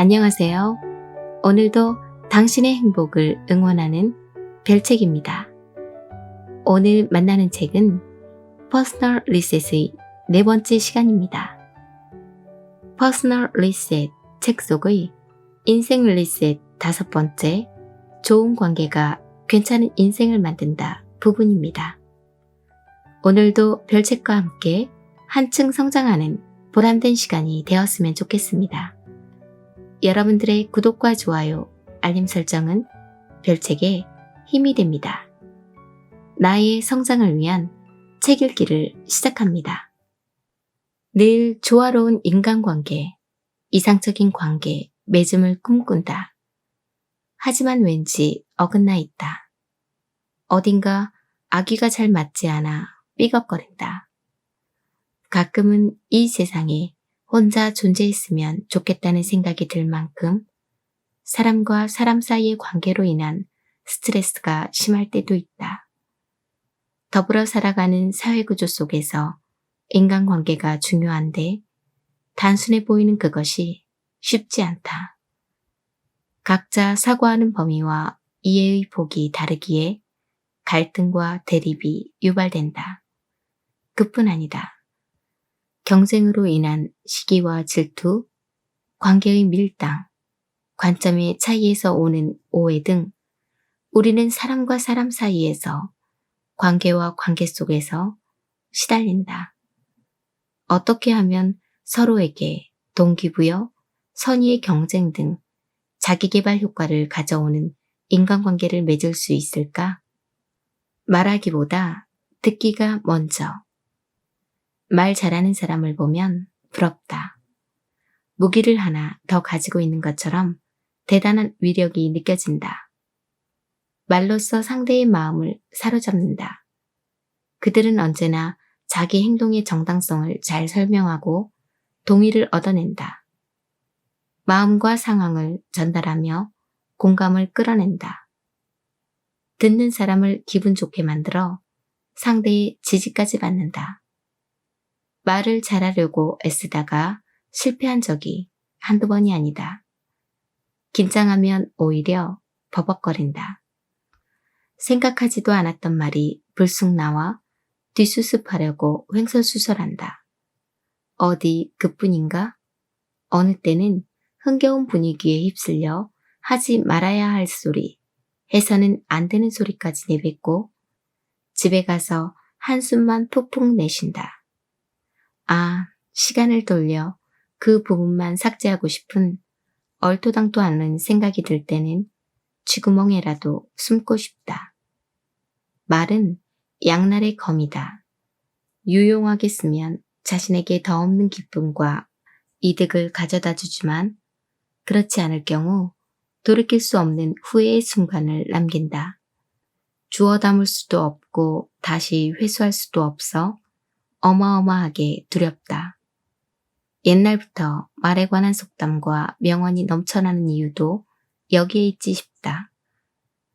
안녕하세요. 오늘도 당신의 행복을 응원하는 별책입니다. 오늘 만나는 책은 퍼스널 리셋의 네 번째 시간입니다. 퍼스널 리셋 책 속의 인생 리셋 다섯 번째 좋은 관계가 괜찮은 인생을 만든다 부분입니다. 오늘도 별책과 함께 한층 성장하는 보람된 시간이 되었으면 좋겠습니다. 여러분들의 구독과 좋아요, 알림 설정은 별책에 힘이 됩니다. 나의 성장을 위한 책 읽기를 시작합니다. 늘 조화로운 인간관계, 이상적인 관계, 맺음을 꿈꾼다. 하지만 왠지 어긋나 있다. 어딘가 아기가 잘 맞지 않아 삐걱거린다. 가끔은 이 세상에 혼자 존재했으면 좋겠다는 생각이 들 만큼 사람과 사람 사이의 관계로 인한 스트레스가 심할 때도 있다. 더불어 살아가는 사회구조 속에서 인간관계가 중요한데 단순해 보이는 그것이 쉽지 않다. 각자 사고하는 범위와 이해의 폭이 다르기에 갈등과 대립이 유발된다. 그뿐 아니다. 경쟁으로 인한 시기와 질투, 관계의 밀당, 관점의 차이에서 오는 오해 등 우리는 사람과 사람 사이에서 관계와 관계 속에서 시달린다. 어떻게 하면 서로에게 동기부여, 선의의 경쟁 등 자기개발 효과를 가져오는 인간관계를 맺을 수 있을까? 말하기보다 듣기가 먼저. 말 잘하는 사람을 보면 부럽다. 무기를 하나 더 가지고 있는 것처럼 대단한 위력이 느껴진다. 말로써 상대의 마음을 사로잡는다. 그들은 언제나 자기 행동의 정당성을 잘 설명하고 동의를 얻어낸다. 마음과 상황을 전달하며 공감을 끌어낸다. 듣는 사람을 기분 좋게 만들어 상대의 지지까지 받는다. 말을 잘하려고 애쓰다가 실패한 적이 한두 번이 아니다. 긴장하면 오히려 버벅거린다. 생각하지도 않았던 말이 불쑥 나와 뒷수습하려고 횡설수설한다. 어디 그뿐인가? 어느 때는 흥겨운 분위기에 휩쓸려 하지 말아야 할 소리, 해서는 안 되는 소리까지 내뱉고 집에 가서 한숨만 푹푹 내쉰다. 아, 시간을 돌려 그 부분만 삭제하고 싶은 얼토당토 않는 생각이 들 때는 쥐구멍에라도 숨고 싶다. 말은 양날의 검이다. 유용하게 쓰면 자신에게 더 없는 기쁨과 이득을 가져다 주지만 그렇지 않을 경우 돌이킬 수 없는 후회의 순간을 남긴다. 주워 담을 수도 없고 다시 회수할 수도 없어 어마어마하게 두렵다. 옛날부터 말에 관한 속담과 명언이 넘쳐나는 이유도 여기에 있지 싶다.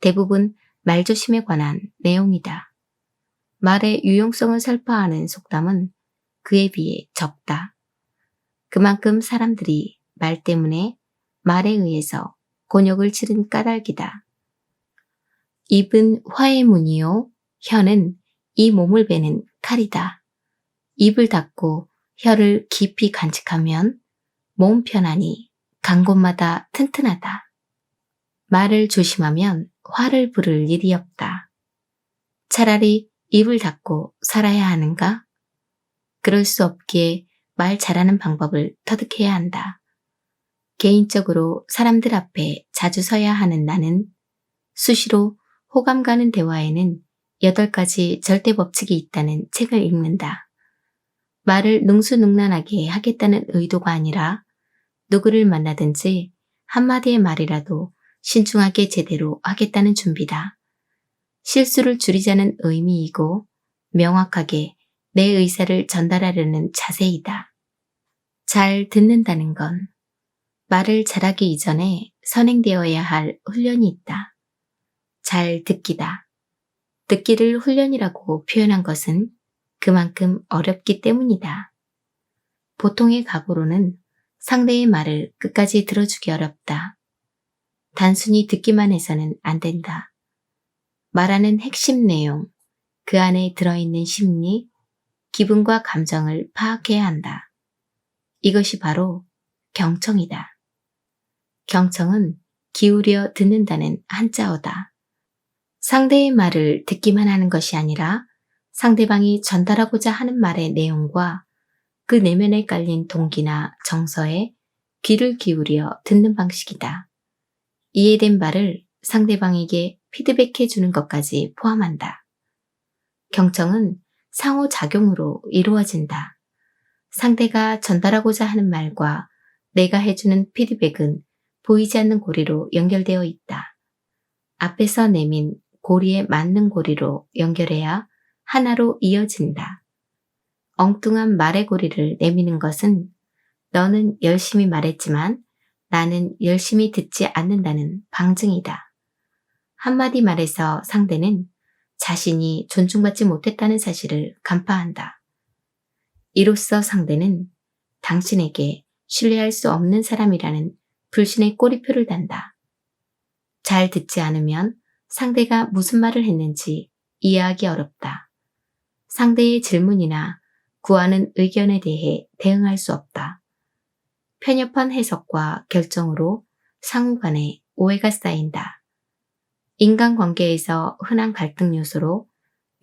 대부분 말조심에 관한 내용이다. 말의 유용성을 설파하는 속담은 그에 비해 적다. 그만큼 사람들이 말 때문에 말에 의해서 곤욕을 치른 까닭이다. 입은 화의 문이요, 혀는 이 몸을 베는 칼이다. 입을 닫고 혀를 깊이 간직하면 몸 편안히 간 곳마다 튼튼하다. 말을 조심하면 화를 부를 일이 없다. 차라리 입을 닫고 살아야 하는가? 그럴 수 없기에 말 잘하는 방법을 터득해야 한다. 개인적으로 사람들 앞에 자주 서야 하는 나는 수시로 호감 가는 대화에는 8가지 절대 법칙이 있다는 책을 읽는다. 말을 능수능란하게 하겠다는 의도가 아니라 누구를 만나든지 한마디의 말이라도 신중하게 제대로 하겠다는 준비다. 실수를 줄이자는 의미이고 명확하게 내 의사를 전달하려는 자세이다. 잘 듣는다는 건 말을 잘하기 이전에 선행되어야 할 훈련이 있다. 잘 듣기다. 듣기를 훈련이라고 표현한 것은 그만큼 어렵기 때문이다. 보통의 각오로는 상대의 말을 끝까지 들어주기 어렵다. 단순히 듣기만 해서는 안 된다. 말하는 핵심 내용, 그 안에 들어있는 심리, 기분과 감정을 파악해야 한다. 이것이 바로 경청이다. 경청은 기울여 듣는다는 한자어다. 상대의 말을 듣기만 하는 것이 아니라 상대방이 전달하고자 하는 말의 내용과 그 내면에 깔린 동기나 정서에 귀를 기울여 듣는 방식이다. 이해된 말을 상대방에게 피드백해 주는 것까지 포함한다. 경청은 상호작용으로 이루어진다. 상대가 전달하고자 하는 말과 내가 해주는 피드백은 보이지 않는 고리로 연결되어 있다. 앞에서 내민 고리에 맞는 고리로 연결해야 하나로 이어진다. 엉뚱한 말의 고리를 내미는 것은 너는 열심히 말했지만 나는 열심히 듣지 않는다는 방증이다. 한마디 말에서 상대는 자신이 존중받지 못했다는 사실을 간파한다. 이로써 상대는 당신에게 신뢰할 수 없는 사람이라는 불신의 꼬리표를 단다. 잘 듣지 않으면 상대가 무슨 말을 했는지 이해하기 어렵다. 상대의 질문이나 구하는 의견에 대해 대응할 수 없다. 편협한 해석과 결정으로 상호 간에 오해가 쌓인다. 인간관계에서 흔한 갈등 요소로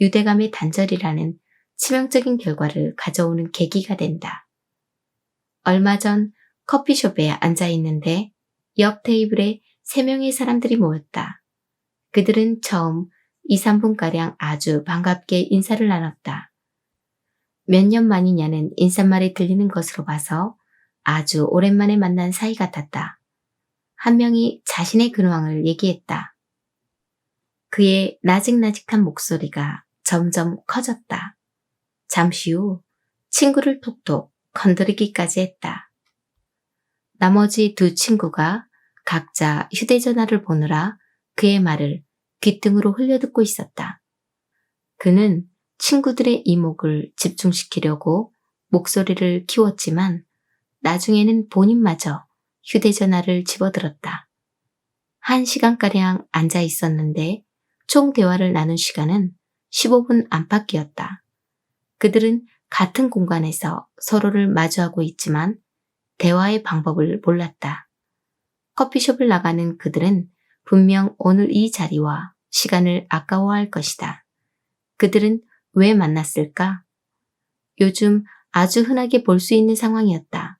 유대감의 단절이라는 치명적인 결과를 가져오는 계기가 된다. 얼마 전 커피숍에 앉아 있는데 옆 테이블에 세 명의 사람들이 모였다. 그들은 처음 2, 3분가량 아주 반갑게 인사를 나눴다. 몇 년 만이냐는 인사말이 들리는 것으로 봐서 아주 오랜만에 만난 사이 같았다. 한 명이 자신의 근황을 얘기했다. 그의 나직나직한 목소리가 점점 커졌다. 잠시 후 친구를 톡톡 건드리기까지 했다. 나머지 두 친구가 각자 휴대전화를 보느라 그의 말을 귓등으로 흘려듣고 있었다. 그는 친구들의 이목을 집중시키려고 목소리를 키웠지만 나중에는 본인마저 휴대전화를 집어들었다. 한 시간가량 앉아 있었는데 총 대화를 나눈 시간은 15분 안팎이었다. 그들은 같은 공간에서 서로를 마주하고 있지만 대화의 방법을 몰랐다. 커피숍을 나가는 그들은 분명 오늘 이 자리와 시간을 아까워할 것이다. 그들은 왜 만났을까? 요즘 아주 흔하게 볼 수 있는 상황이었다.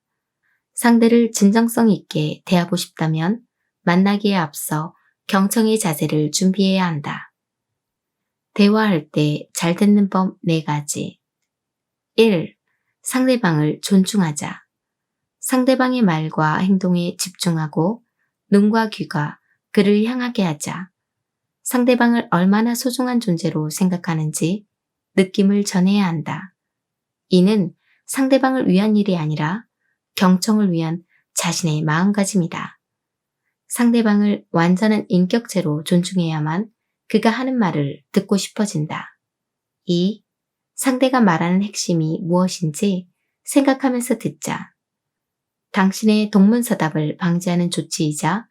상대를 진정성 있게 대하고 싶다면 만나기에 앞서 경청의 자세를 준비해야 한다. 대화할 때 잘 듣는 법 4가지. 1. 상대방을 존중하자. 상대방의 말과 행동에 집중하고 눈과 귀가 그를 향하게 하자. 상대방을 얼마나 소중한 존재로 생각하는지 느낌을 전해야 한다. 이는 상대방을 위한 일이 아니라 경청을 위한 자신의 마음가짐이다. 상대방을 완전한 인격체로 존중해야만 그가 하는 말을 듣고 싶어진다. 2. 상대가 말하는 핵심이 무엇인지 생각하면서 듣자. 당신의 동문서답을 방지하는 조치이자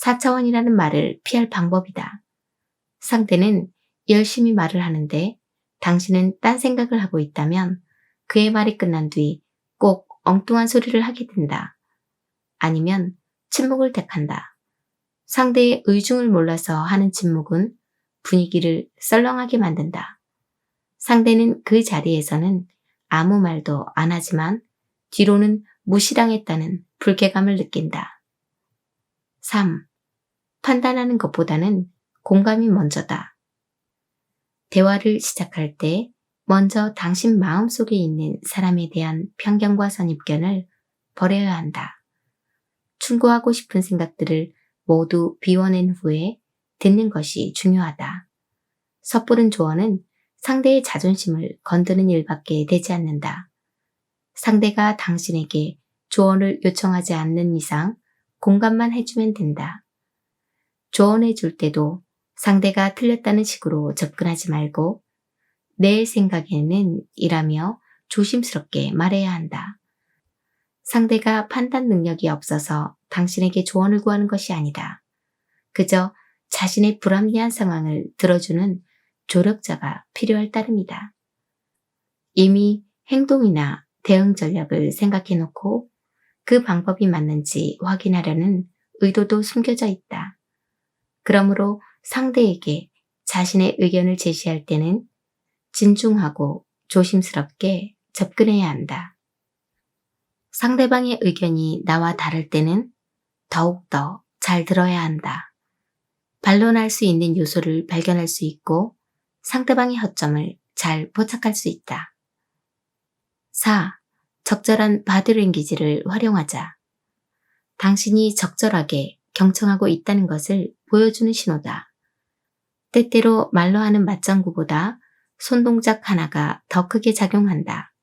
4차원이라는 말을 피할 방법이다. 상대는 열심히 말을 하는데 당신은 딴 생각을 하고 있다면 그의 말이 끝난 뒤 꼭 엉뚱한 소리를 하게 된다. 아니면 침묵을 택한다. 상대의 의중을 몰라서 하는 침묵은 분위기를 썰렁하게 만든다. 상대는 그 자리에서는 아무 말도 안 하지만 뒤로는 무시당했다는 불쾌감을 느낀다. 3. 판단하는 것보다는 공감이 먼저다. 대화를 시작할 때 먼저 당신 마음속에 있는 사람에 대한 편견과 선입견을 버려야 한다. 충고하고 싶은 생각들을 모두 비워낸 후에 듣는 것이 중요하다. 섣부른 조언은 상대의 자존심을 건드는 일밖에 되지 않는다. 상대가 당신에게 조언을 요청하지 않는 이상 공감만 해주면 된다. 조언해 줄 때도 상대가 틀렸다는 식으로 접근하지 말고 내 생각에는 이라며 조심스럽게 말해야 한다. 상대가 판단 능력이 없어서 당신에게 조언을 구하는 것이 아니다. 그저 자신의 불합리한 상황을 들어주는 조력자가 필요할 따름이다. 이미 행동이나 대응 전략을 생각해 놓고 그 방법이 맞는지 확인하려는 의도도 숨겨져 있다. 그러므로 상대에게 자신의 의견을 제시할 때는 진중하고 조심스럽게 접근해야 한다. 상대방의 의견이 나와 다를 때는 더욱더 잘 들어야 한다. 반론할 수 있는 요소를 발견할 수 있고 상대방의 허점을 잘 포착할 수 있다. 4. 적절한 바디랭귀지를 활용하자. 당신이 적절하게 경청하고 있다는 것을 보여주는 신호다. 때때로 말로 하는 맞장구보다 손동작 하나가 더 크게 작용한다.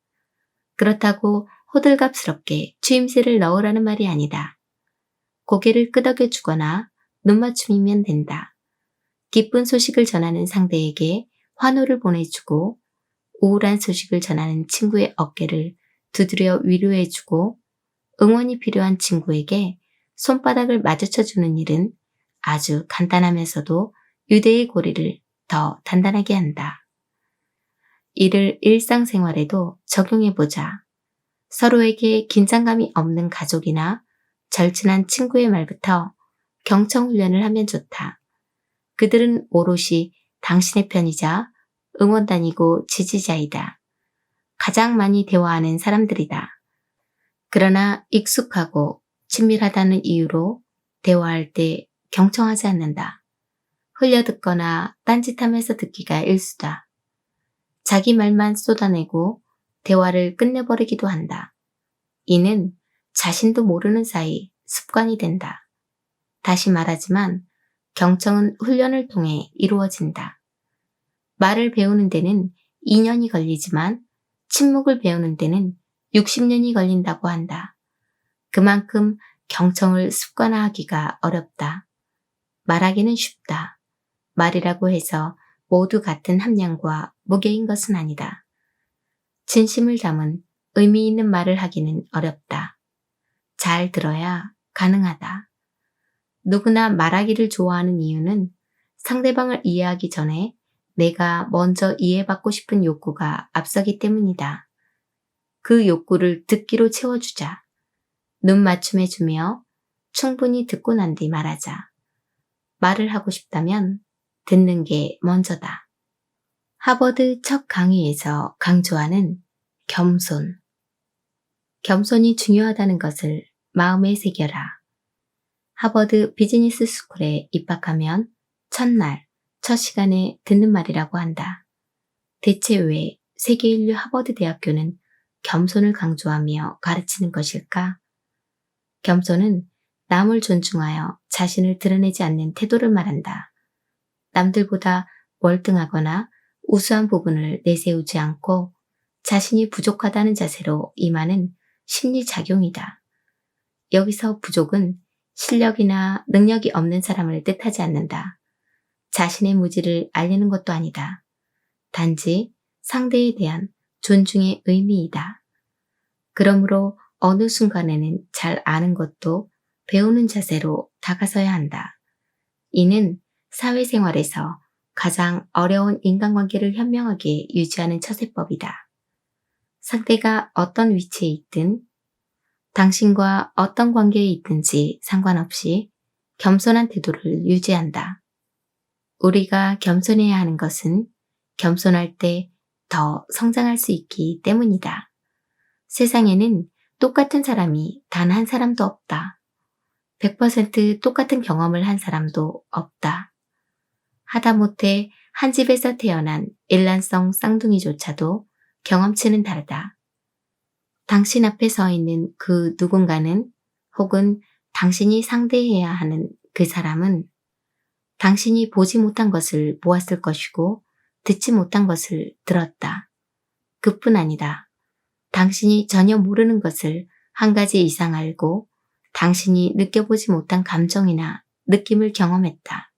그렇다고 호들갑스럽게 추임새를 넣으라는 말이 아니다. 고개를 끄덕여 주거나 눈맞춤이면 된다. 기쁜 소식을 전하는 상대에게 환호를 보내주고 우울한 소식을 전하는 친구의 어깨를 두드려 위로해주고 응원이 필요한 친구에게 손바닥을 마주쳐 주는 일은 아주 간단하면서도 유대의 고리를 더 단단하게 한다. 이를 일상생활에도 적용해보자. 서로에게 긴장감이 없는 가족이나 절친한 친구의 말부터 경청훈련을 하면 좋다. 그들은 오롯이 당신의 편이자 응원단이고 지지자이다. 가장 많이 대화하는 사람들이다. 그러나 익숙하고 친밀하다는 이유로 대화할 때 경청하지 않는다. 흘려듣거나 딴짓하면서 듣기가 일수다. 자기 말만 쏟아내고 대화를 끝내버리기도 한다. 이는 자신도 모르는 사이 습관이 된다. 다시 말하지만 경청은 훈련을 통해 이루어진다. 말을 배우는 데는 2년이 걸리지만 침묵을 배우는 데는 60년이 걸린다고 한다. 그만큼 경청을 습관화하기가 어렵다. 말하기는 쉽다. 말이라고 해서 모두 같은 함량과 무게인 것은 아니다. 진심을 담은 의미 있는 말을 하기는 어렵다. 잘 들어야 가능하다. 누구나 말하기를 좋아하는 이유는 상대방을 이해하기 전에 내가 먼저 이해받고 싶은 욕구가 앞서기 때문이다. 그 욕구를 듣기로 채워주자. 눈 맞춤해주며 충분히 듣고 난 뒤 말하자. 말을 하고 싶다면 듣는 게 먼저다. 하버드 첫 강의에서 강조하는 겸손. 겸손이 중요하다는 것을 마음에 새겨라. 하버드 비즈니스 스쿨에 입학하면 첫날, 첫 시간에 듣는 말이라고 한다. 대체 왜 세계 인류 하버드 대학교는 겸손을 강조하며 가르치는 것일까? 겸손은 남을 존중하여 자신을 드러내지 않는 태도를 말한다. 남들보다 월등하거나 우수한 부분을 내세우지 않고 자신이 부족하다는 자세로 임하는 심리작용이다. 여기서 부족은 실력이나 능력이 없는 사람을 뜻하지 않는다. 자신의 무지를 알리는 것도 아니다. 단지 상대에 대한 존중의 의미이다. 그러므로 어느 순간에는 잘 아는 것도 배우는 자세로 다가서야 한다. 이는 사회생활에서 가장 어려운 인간관계를 현명하게 유지하는 처세법이다. 상대가 어떤 위치에 있든 당신과 어떤 관계에 있든지 상관없이 겸손한 태도를 유지한다. 우리가 겸손해야 하는 것은 겸손할 때 더 성장할 수 있기 때문이다. 세상에는 똑같은 사람이 단 한 사람도 없다. 100% 똑같은 경험을 한 사람도 없다. 하다못해 한 집에서 태어난 일란성 쌍둥이조차도 경험치는 다르다. 당신 앞에 서 있는 그 누군가는 혹은 당신이 상대해야 하는 그 사람은 당신이 보지 못한 것을 보았을 것이고 듣지 못한 것을 들었다. 그뿐 아니다. 당신이 전혀 모르는 것을 한 가지 이상 알고 당신이 느껴보지 못한 감정이나 느낌을 경험했다.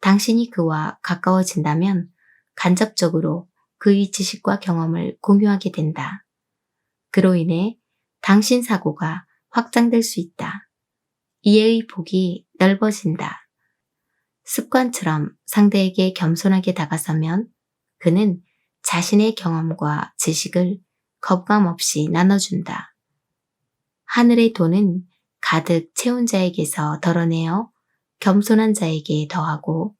당신이 그와 가까워진다면 간접적으로 그의 지식과 경험을 공유하게 된다. 그로 인해 당신 사고가 확장될 수 있다. 이해의 폭이 넓어진다. 습관처럼 상대에게 겸손하게 다가서면 그는 자신의 경험과 지식을 거부감 없이 나눠준다. 하늘의 돈은 가득 채운 자에게서 덜어내어 겸손한 자에게 더하고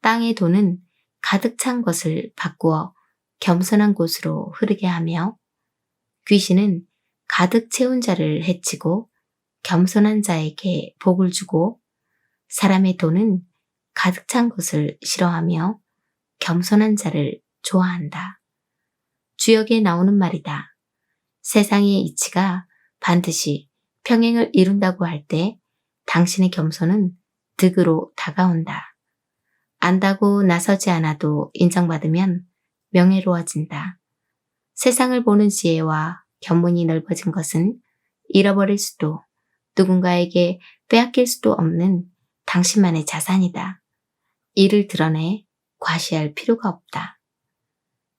땅의 돈은 가득 찬 것을 바꾸어 겸손한 곳으로 흐르게 하며 귀신은 가득 채운 자를 해치고 겸손한 자에게 복을 주고 사람의 돈은 가득 찬 것을 싫어하며 겸손한 자를 좋아한다. 주역에 나오는 말이다. 세상의 이치가 반드시 평행을 이룬다고 할 때 당신의 겸손은 득으로 다가온다. 안다고 나서지 않아도 인정받으면 명예로워진다. 세상을 보는 지혜와 견문이 넓어진 것은 잃어버릴 수도 누군가에게 빼앗길 수도 없는 당신만의 자산이다. 이를 드러내 과시할 필요가 없다.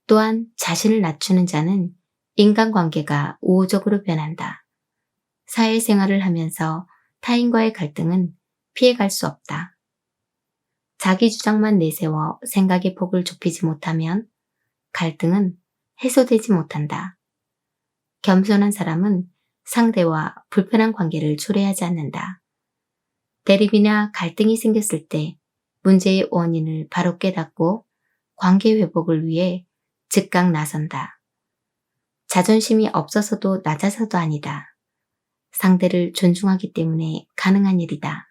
또한 자신을 낮추는 자는 인간관계가 우호적으로 변한다. 사회생활을 하면서 타인과의 갈등은 피해갈 수 없다. 자기 주장만 내세워 생각의 폭을 좁히지 못하면 갈등은 해소되지 못한다. 겸손한 사람은 상대와 불편한 관계를 초래하지 않는다. 대립이나 갈등이 생겼을 때 문제의 원인을 바로 깨닫고 관계 회복을 위해 즉각 나선다. 자존심이 없어서도 낮아서도 아니다. 상대를 존중하기 때문에 가능한 일이다.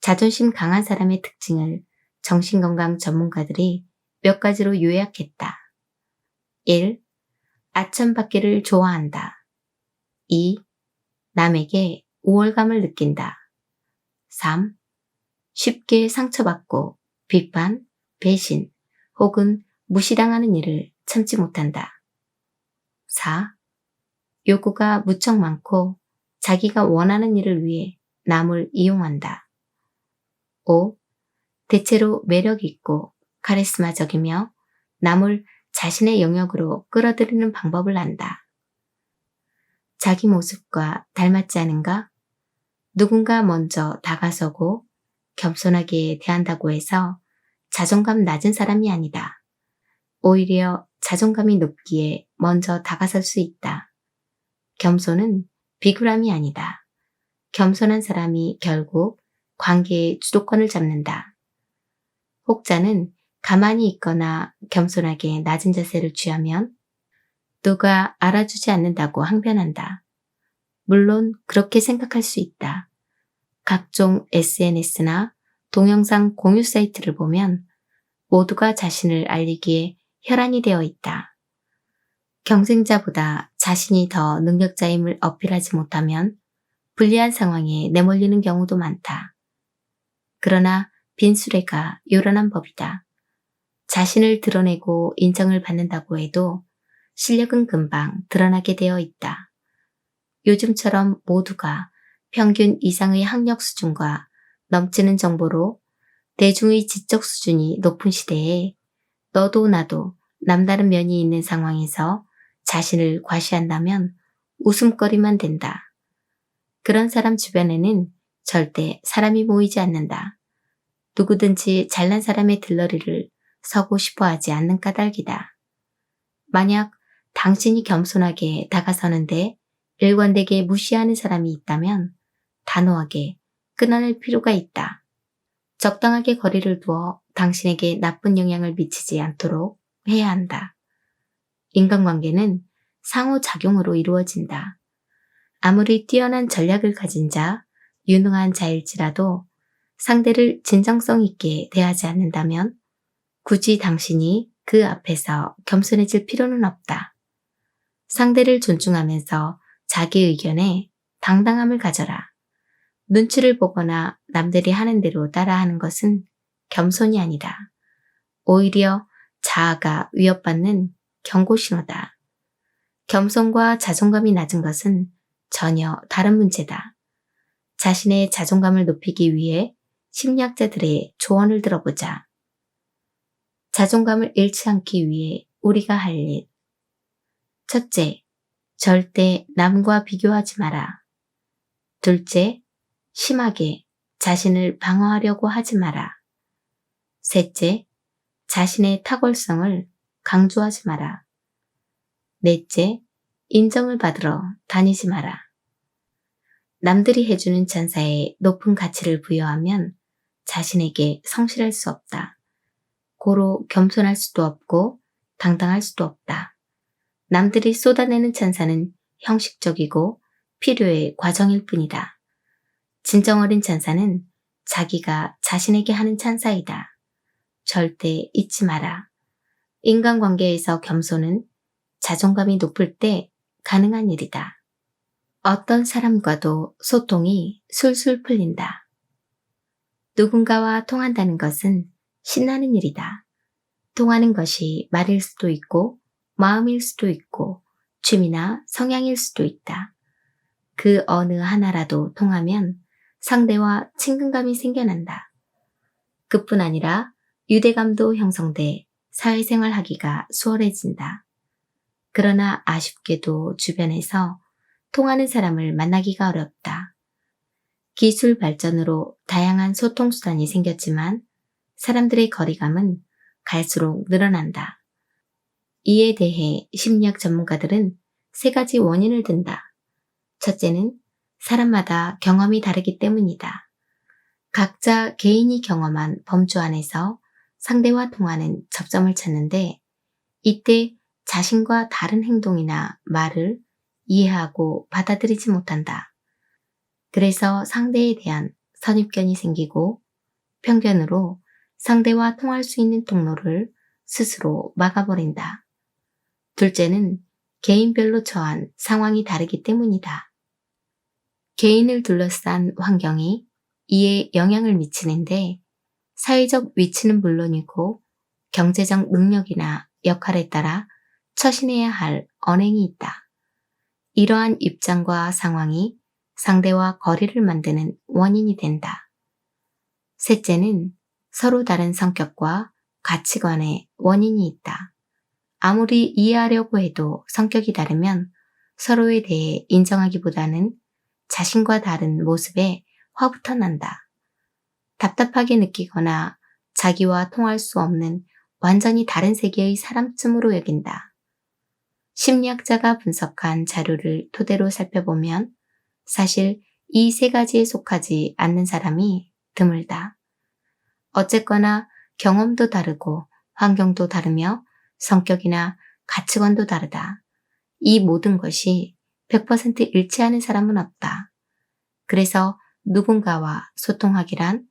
자존심 강한 사람의 특징을 정신건강 전문가들이 몇 가지로 요약했다. 1. 아첨받기를 좋아한다. 2. 남에게 우월감을 느낀다. 3. 쉽게 상처받고 비판, 배신 혹은 무시당하는 일을 참지 못한다. 4. 요구가 무척 많고 자기가 원하는 일을 위해 남을 이용한다. 5. 대체로 매력 있고 카리스마적이며 남을 자신의 영역으로 끌어들이는 방법을 안다. 자기 모습과 닮았지 않은가? 누군가 먼저 다가서고 겸손하게 대한다고 해서 자존감 낮은 사람이 아니다. 오히려 자존감이 높기에 먼저 다가설 수 있다. 겸손은 비굴함이 아니다. 겸손한 사람이 결국 관계의 주도권을 잡는다. 혹자는 가만히 있거나 겸손하게 낮은 자세를 취하면 누가 알아주지 않는다고 항변한다. 물론 그렇게 생각할 수 있다. 각종 SNS나 동영상 공유 사이트를 보면 모두가 자신을 알리기에 혈안이 되어 있다. 경쟁자보다 자신이 더 능력자임을 어필하지 못하면 불리한 상황에 내몰리는 경우도 많다. 그러나 빈수레가 요란한 법이다. 자신을 드러내고 인정을 받는다고 해도 실력은 금방 드러나게 되어 있다. 요즘처럼 모두가 평균 이상의 학력 수준과 넘치는 정보로 대중의 지적 수준이 높은 시대에 너도 나도 남다른 면이 있는 상황에서 자신을 과시한다면 웃음거리만 된다. 그런 사람 주변에는 절대 사람이 모이지 않는다. 누구든지 잘난 사람의 들러리를 서고 싶어 하지 않는 까닭이다. 만약 당신이 겸손하게 다가서는데 일관되게 무시하는 사람이 있다면 단호하게 끊어낼 필요가 있다. 적당하게 거리를 두어 당신에게 나쁜 영향을 미치지 않도록 해야 한다. 인간관계는 상호작용으로 이루어진다. 아무리 뛰어난 전략을 가진 자, 유능한 자일지라도 상대를 진정성 있게 대하지 않는다면 굳이 당신이 그 앞에서 겸손해질 필요는 없다. 상대를 존중하면서 자기 의견에 당당함을 가져라. 눈치를 보거나 남들이 하는 대로 따라하는 것은 겸손이 아니다. 오히려 자아가 위협받는 경고신호다. 겸손과 자존감이 낮은 것은 전혀 다른 문제다. 자신의 자존감을 높이기 위해 심리학자들의 조언을 들어보자. 자존감을 잃지 않기 위해 우리가 할 일. 첫째, 절대 남과 비교하지 마라. 둘째, 심하게 자신을 방어하려고 하지 마라. 셋째, 자신의 탁월성을 강조하지 마라. 넷째, 인정을 받으러 다니지 마라. 남들이 해주는 찬사에 높은 가치를 부여하면 자신에게 성실할 수 없다. 고로 겸손할 수도 없고 당당할 수도 없다. 남들이 쏟아내는 찬사는 형식적이고 필요의 과정일 뿐이다. 진정 어린 찬사는 자기가 자신에게 하는 찬사이다. 절대 잊지 마라. 인간관계에서 겸손은 자존감이 높을 때 가능한 일이다. 어떤 사람과도 소통이 술술 풀린다. 누군가와 통한다는 것은 신나는 일이다. 통하는 것이 말일 수도 있고 마음일 수도 있고 취미나 성향일 수도 있다. 그 어느 하나라도 통하면 상대와 친근감이 생겨난다. 그뿐 아니라 유대감도 형성돼 사회생활 하기가 수월해진다. 그러나 아쉽게도 주변에서 통하는 사람을 만나기가 어렵다. 기술 발전으로 다양한 소통수단이 생겼지만 사람들의 거리감은 갈수록 늘어난다. 이에 대해 심리학 전문가들은 세 가지 원인을 든다. 첫째는 사람마다 경험이 다르기 때문이다. 각자 개인이 경험한 범주 안에서 상대와 통하는 접점을 찾는데 이때 자신과 다른 행동이나 말을 이해하고 받아들이지 못한다. 그래서 상대에 대한 선입견이 생기고 편견으로 상대와 통할 수 있는 통로를 스스로 막아버린다. 둘째는 개인별로 처한 상황이 다르기 때문이다. 개인을 둘러싼 환경이 이에 영향을 미치는데 사회적 위치는 물론이고 경제적 능력이나 역할에 따라 처신해야 할 언행이 있다. 이러한 입장과 상황이 상대와 거리를 만드는 원인이 된다. 셋째는 서로 다른 성격과 가치관의 원인이 있다. 아무리 이해하려고 해도 성격이 다르면 서로에 대해 인정하기보다는 자신과 다른 모습에 화부터 난다. 답답하게 느끼거나 자기와 통할 수 없는 완전히 다른 세계의 사람쯤으로 여긴다. 심리학자가 분석한 자료를 토대로 살펴보면 사실 이 세 가지에 속하지 않는 사람이 드물다. 어쨌거나 경험도 다르고 환경도 다르며 성격이나 가치관도 다르다. 이 모든 것이 100% 일치하는 사람은 없다. 그래서 누군가와 소통하기란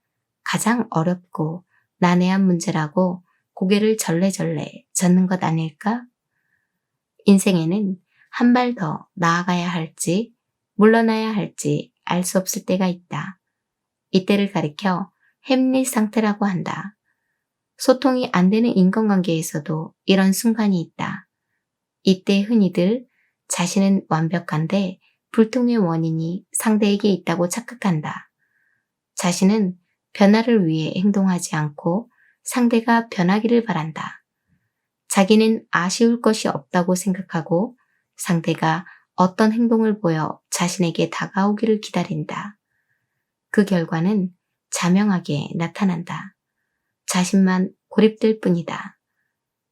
가장 어렵고 난해한 문제라고 고개를 절레절레 젓는 것 아닐까? 인생에는 한 발 더 나아가야 할지 물러나야 할지 알 수 없을 때가 있다. 이때를 가리켜 햄릿 상태라고 한다. 소통이 안 되는 인간관계에서도 이런 순간이 있다. 이때 흔히들 자신은 완벽한데 불통의 원인이 상대에게 있다고 착각한다. 자신은 변화를 위해 행동하지 않고 상대가 변하기를 바란다. 자기는 아쉬울 것이 없다고 생각하고 상대가 어떤 행동을 보여 자신에게 다가오기를 기다린다. 그 결과는 자명하게 나타난다. 자신만 고립될 뿐이다.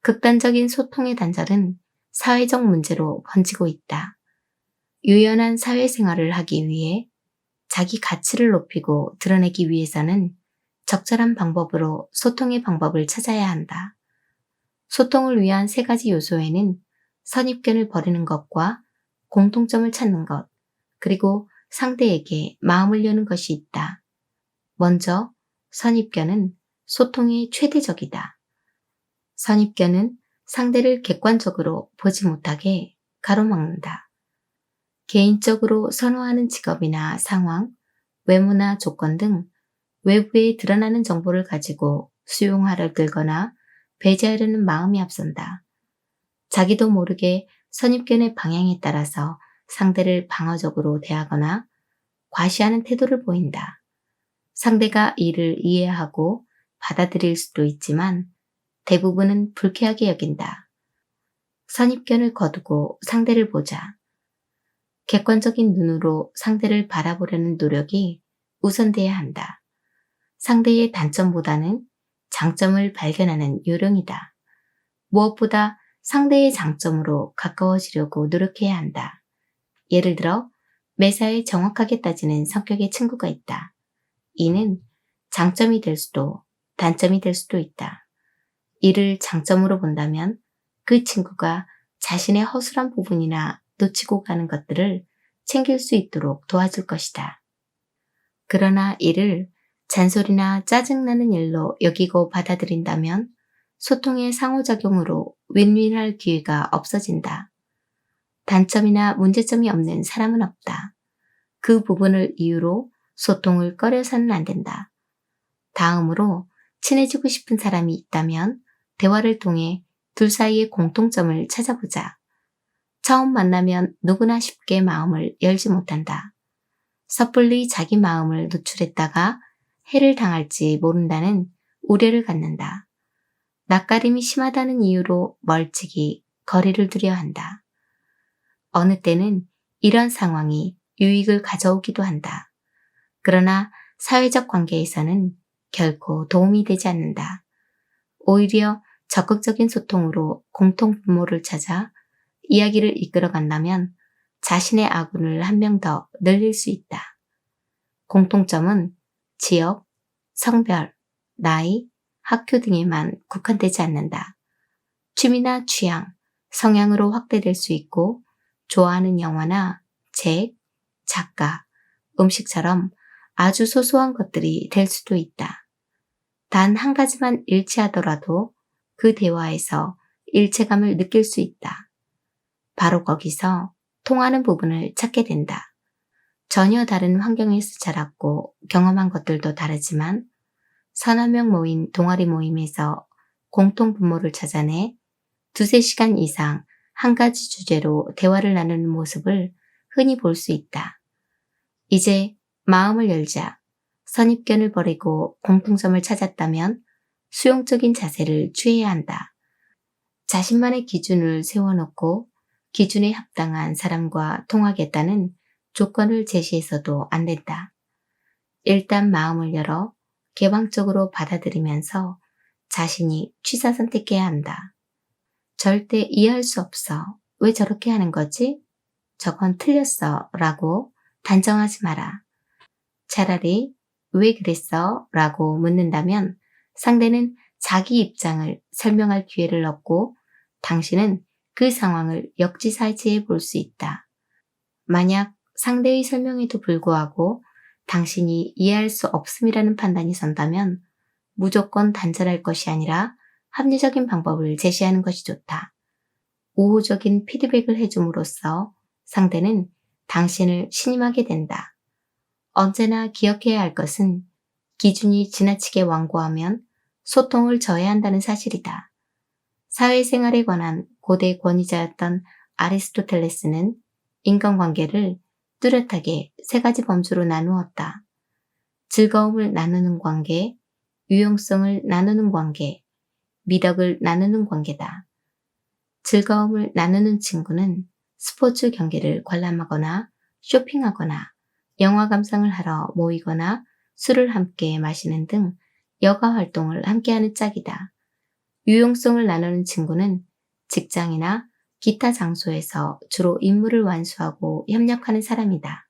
극단적인 소통의 단절은 사회적 문제로 번지고 있다. 유연한 사회생활을 하기 위해 자기 가치를 높이고 드러내기 위해서는 적절한 방법으로 소통의 방법을 찾아야 한다. 소통을 위한 세 가지 요소에는 선입견을 버리는 것과 공통점을 찾는 것, 그리고 상대에게 마음을 여는 것이 있다. 먼저 선입견은 소통의 최대적이다. 선입견은 상대를 객관적으로 보지 못하게 가로막는다. 개인적으로 선호하는 직업이나 상황, 외모나 조건 등 외부에 드러나는 정보를 가지고 수용하려 들거나 배제하려는 마음이 앞선다. 자기도 모르게 선입견의 방향에 따라서 상대를 방어적으로 대하거나 과시하는 태도를 보인다. 상대가 이를 이해하고 받아들일 수도 있지만 대부분은 불쾌하게 여긴다. 선입견을 거두고 상대를 보자 객관적인 눈으로 상대를 바라보려는 노력이 우선돼야 한다. 상대의 단점보다는 장점을 발견하는 요령이다. 무엇보다 상대의 장점으로 가까워지려고 노력해야 한다. 예를 들어, 매사에 정확하게 따지는 성격의 친구가 있다. 이는 장점이 될 수도 단점이 될 수도 있다. 이를 장점으로 본다면 그 친구가 자신의 허술한 부분이나 놓치고 가는 것들을 챙길 수 있도록 도와줄 것이다. 그러나 이를 잔소리나 짜증나는 일로 여기고 받아들인다면 소통의 상호작용으로 윈윈할 기회가 없어진다. 단점이나 문제점이 없는 사람은 없다. 그 부분을 이유로 소통을 꺼려서는 안 된다. 다음으로 친해지고 싶은 사람이 있다면 대화를 통해 둘 사이의 공통점을 찾아보자. 처음 만나면 누구나 쉽게 마음을 열지 못한다. 섣불리 자기 마음을 노출했다가 해를 당할지 모른다는 우려를 갖는다. 낯가림이 심하다는 이유로 멀찍이 거리를 두려 한다. 어느 때는 이런 상황이 유익을 가져오기도 한다. 그러나 사회적 관계에서는 결코 도움이 되지 않는다. 오히려 적극적인 소통으로 공통 분모를 찾아 이야기를 이끌어 간다면 자신의 아군을 한 명 더 늘릴 수 있다. 공통점은 지역, 성별, 나이, 학교 등에만 국한되지 않는다. 취미나 취향, 성향으로 확대될 수 있고 좋아하는 영화나 책, 작가, 음식처럼 아주 소소한 것들이 될 수도 있다. 단 한 가지만 일치하더라도 그 대화에서 일체감을 느낄 수 있다. 바로 거기서 통하는 부분을 찾게 된다. 전혀 다른 환경에서 자랐고 경험한 것들도 다르지만 서너 명 모인 동아리 모임에서 공통 분모를 찾아내 두세 시간 이상 한 가지 주제로 대화를 나누는 모습을 흔히 볼 수 있다. 이제 마음을 열자 선입견을 버리고 공통점을 찾았다면 수용적인 자세를 취해야 한다. 자신만의 기준을 세워놓고 기준에 합당한 사람과 통하겠다는 조건을 제시해서도 안 된다. 일단 마음을 열어 개방적으로 받아들이면서 자신이 취사 선택해야 한다. 절대 이해할 수 없어. 왜 저렇게 하는 거지? 저건 틀렸어. 라고 단정하지 마라. 차라리 왜 그랬어? 라고 묻는다면 상대는 자기 입장을 설명할 기회를 얻고 당신은 그 상황을 역지사지해 볼 수 있다. 만약 상대의 설명에도 불구하고 당신이 이해할 수 없음이라는 판단이 선다면 무조건 단절할 것이 아니라 합리적인 방법을 제시하는 것이 좋다. 우호적인 피드백을 해줌으로써 상대는 당신을 신임하게 된다. 언제나 기억해야 할 것은 기준이 지나치게 완고하면 소통을 저해한다는 사실이다. 사회생활에 관한 고대 권위자였던 아리스토텔레스는 인간관계를 뚜렷하게 세 가지 범주로 나누었다. 즐거움을 나누는 관계, 유용성을 나누는 관계, 미덕을 나누는 관계다. 즐거움을 나누는 친구는 스포츠 경기를 관람하거나 쇼핑하거나 영화 감상을 하러 모이거나 술을 함께 마시는 등 여가 활동을 함께하는 짝이다. 유용성을 나누는 친구는 직장이나 기타 장소에서 주로 임무를 완수하고 협력하는 사람이다.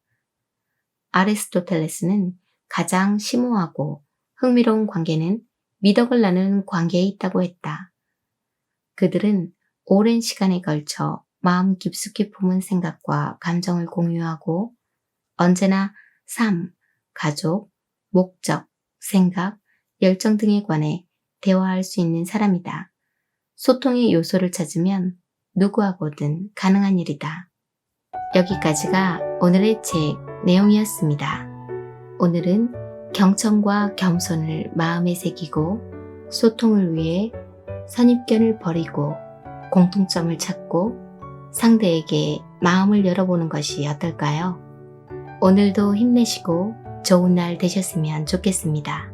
아리스토텔레스는 가장 심오하고 흥미로운 관계는 미덕을 나누는 관계에 있다고 했다. 그들은 오랜 시간에 걸쳐 마음 깊숙이 품은 생각과 감정을 공유하고 언제나 삶, 가족, 목적, 생각, 열정 등에 관해 대화할 수 있는 사람이다. 소통의 요소를 찾으면 누구하고든 가능한 일이다. 여기까지가 오늘의 책 내용이었습니다. 오늘은 경청과 겸손을 마음에 새기고 소통을 위해 선입견을 버리고 공통점을 찾고 상대에게 마음을 열어보는 것이 어떨까요? 오늘도 힘내시고 좋은 날 되셨으면 좋겠습니다.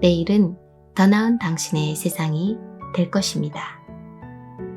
내일은 더 나은 당신의 세상이 될 것입니다.